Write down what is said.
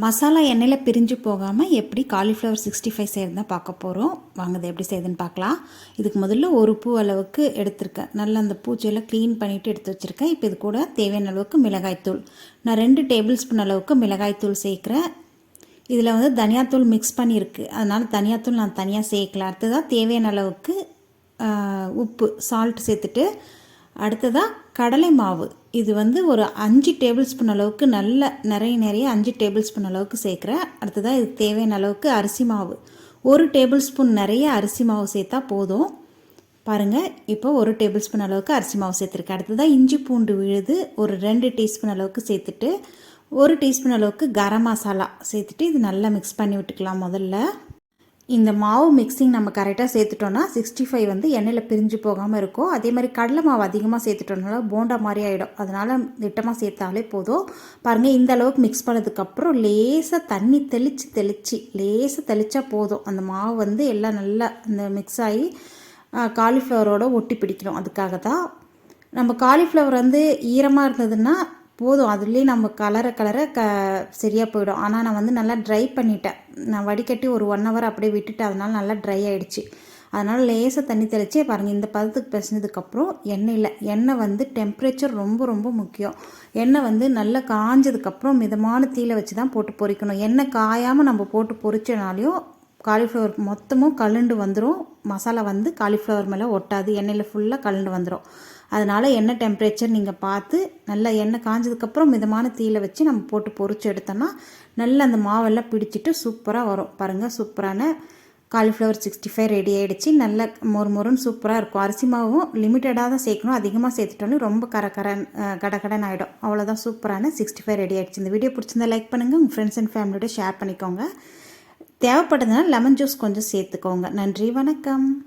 மசாலா எண்ணெயில் பிரிஞ்சு போகாமல் எப்படி காலிஃப்ளவர் சிக்ஸ்டி ஃபைவ் செய்கிறதா பார்க்க போகிறோம் வாங்குது எப்படி செய்யுதுன்னு பார்க்கலாம். இதுக்கு முதல்ல ஒரு பூ அளவுக்கு எடுத்திருக்கேன். நல்லா அந்த பூச்சியெல்லாம் க்ளீன் பண்ணிவிட்டு எடுத்து வச்சுருக்கேன். இப்போ இது கூட தேவையான அளவுக்கு மிளகாய்த்தூள். நான் ரெண்டு டேபிள் ஸ்பூன் அளவுக்கு மிளகாய்த்தூள் சேர்க்குறேன். இதில் வந்து தனியாத்தூள் மிக்ஸ் பண்ணியிருக்கு. அதனால் தனியாத்தூள் நான் தனியாக சேர்க்கல. அடுத்ததாக தேவையான அளவுக்கு உப்பு சால்ட் சேர்த்துட்டு அடுத்ததாக கடலை மாவு. இது வந்து ஒரு அஞ்சு டேபிள் ஸ்பூன் அளவுக்கு நல்ல நிறைய நிறைய அஞ்சு டேபிள் ஸ்பூன் அளவுக்கு சேர்க்குறேன் அடுத்ததாக இது தேவையான அளவுக்கு அரிசி மாவு. ஒரு டேபிள் ஸ்பூன் நிறைய அரிசி மாவு சேர்த்தா போதும். பாருங்கள் இப்போ ஒரு டேபிள் ஸ்பூன் அளவுக்கு அரிசி மாவு சேர்த்துருக்கேன் அடுத்ததாக இஞ்சி பூண்டு விழுது ஒரு ரெண்டு டீஸ்பூன் அளவுக்கு சேர்த்துட்டு ஒரு டீஸ்பூன் அளவுக்கு கரம் மசாலா சேர்த்துட்டு இது நல்லா மிக்ஸ் பண்ணி விட்டுக்கலாம் முதல்ல. இந்த மாவு மிக்சிங் நம்ம கரெக்டாக சேர்த்துட்டோன்னா சிக்ஸ்டி ஃபைவ் வந்து எண்ணெயில் பிரிஞ்சு போகாமல் இருக்கும். அதே மாதிரி கடலை மாவு அதிகமாக சேர்த்துட்டோம்னால போண்டா மாதிரி ஆகிடும் அதனால் திட்டமாக சேர்த்தாலே போதும். பாருங்கள் இந்த அளவுக்கு மிக்ஸ் பண்ணதுக்கப்புறம் லேசாக தண்ணி தெளித்து தெளித்து லேசாக தெளித்தா போதும். அந்த மாவு வந்து எல்லாம் நல்லா இந்த மிக்ஸ் ஆகி காலிஃப்ளவரோட ஒட்டி பிடிக்கணும். அதுக்காக தான் நம்ம காலிஃப்ளவர் வந்து ஈரமாக இருந்ததுன்னா போதும். அதுலேயே நம்ம கலர கலர க சரியாக போயிடும். ஆனால் நான் வந்து நல்லா ட்ரை பண்ணிட்டேன். நான் வடிகட்டி ஒரு ஒன் ஹவர் அப்படியே விட்டுட்டு அதனால் நல்லா ட்ரை ஆகிடுச்சு அதனால் லேசாக தண்ணி தெளிச்சே பாருங்கள் இந்த பதத்துக்கு பிசைஞ்சதுக்கப்புறம் எண்ணெயில் எண்ணெய் வந்து டெம்பரேச்சர் ரொம்ப ரொம்ப முக்கியம். எண்ணெய் வந்து நல்லா காஞ்சதுக்கப்புறம் மிதமான தீயில வச்சு தான் போட்டு பொரிக்கணும். எண்ணெய் காயாமல் நம்ம போட்டு பொறிச்சனாலையும் காலிஃப்ளவர் மொத்தமும் கலண்டு வந்துடும் மசாலா வந்து காலிஃப்ளவர் மேலே ஒட்டாது. எண்ணெயில் ஃபுல்லாக கலண்டு வந்துடும் அதனால் எண்ணெய் டெம்பரேச்சர் நீங்கள் பார்த்து நல்லா எண்ணெய் காஞ்சதுக்கப்புறம் மிதமான தீயில வச்சு நம்ம போட்டு பொறிச்சு எடுத்தோம்னா நல்லா அந்த மாவெல்லாம் பிடிச்சிட்டு சூப்பராக வரும். பாருங்கள் சூப்பரான காலிஃப்ளவர் சிக்ஸ்டி ஃபைவ் ரெடி ஆகிடுச்சு நல்ல மொறு மொறுன்னு சூப்பராக இருக்கும். அரிசி மாவும் லிமிட்டடாக தான் சேர்க்கணும். அதிகமாக சேர்த்துட்டோன்னே ரொம்ப கர கரன் கடகடன் ஆகிடும் அவ்வளோதான் சூப்பரான சிக்ஸ்டி ஃபைவ் ரெடி ஆகிடுச்சு இந்த வீடியோ பிடிச்சிருந்தா லைக் பண்ணுங்கள் உங்கள் ஃப்ரெண்ட்ஸ் அண்ட் ஃபேமிலியோட ஷேர் பண்ணிக்கோங்க. தேவைப்படுதுன்னா லெமன் ஜூஸ் கொஞ்சம் சேர்த்துக்கோங்க. நன்றி வணக்கம்.